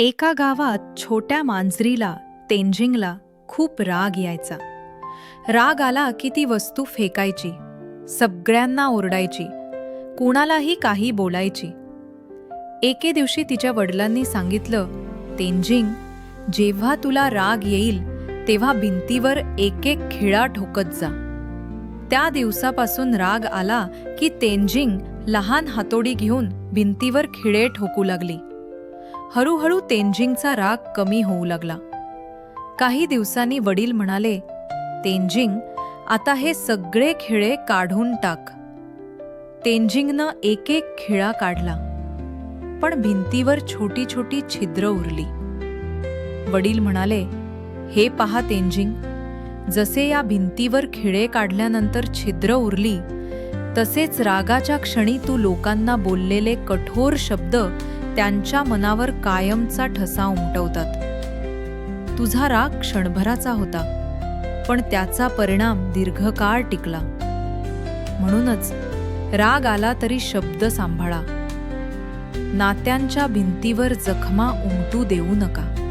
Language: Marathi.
एका गावात छोट्या मांजरीला तेंजिंगला खूप राग यायचा. राग आला की ती वस्तू फेकायची सगळ्यांना ओरडायची कुणालाही काही बोलायची. एके दिवशी तिच्या वडिलांनी सांगितलं तेंजिंग जेव्हा तुला राग येईल तेव्हा भिंतीवर एक एक खिळा ठोकत जा. त्या दिवसापासून राग आला की तेंजिंग लहान हातोडी घेऊन भिंतीवर खिळे ठोकू लागली. हळूहळू तेंजिंगचा राग कमी होऊ लागला. काही दिवसांनी वडील म्हणाले तेंजिंग आता हे सगळे खिळे काढून टाक. तेंजिंगनं एक एक खिळा काढला पण भिंतीवर छोटी छोटी छिद्र उरली. वडील म्हणाले हे पहा तेंजिंग जसे या भिंतीवर खिळे काढल्यानंतर छिद्र उरली तसेच रागाच्या क्षणी तू लोकांना बोललेले कठोर शब्द त्यांच्या मनावर कायमचा ठसा उमटवतात. तुझा राग क्षणभराचा होता पण त्याचा परिणाम दीर्घकाळ टिकला. म्हणूनच राग आला तरी शब्द सांभाळा. नात्यांच्या भिंतीवर जखमा उमटू देऊ नका.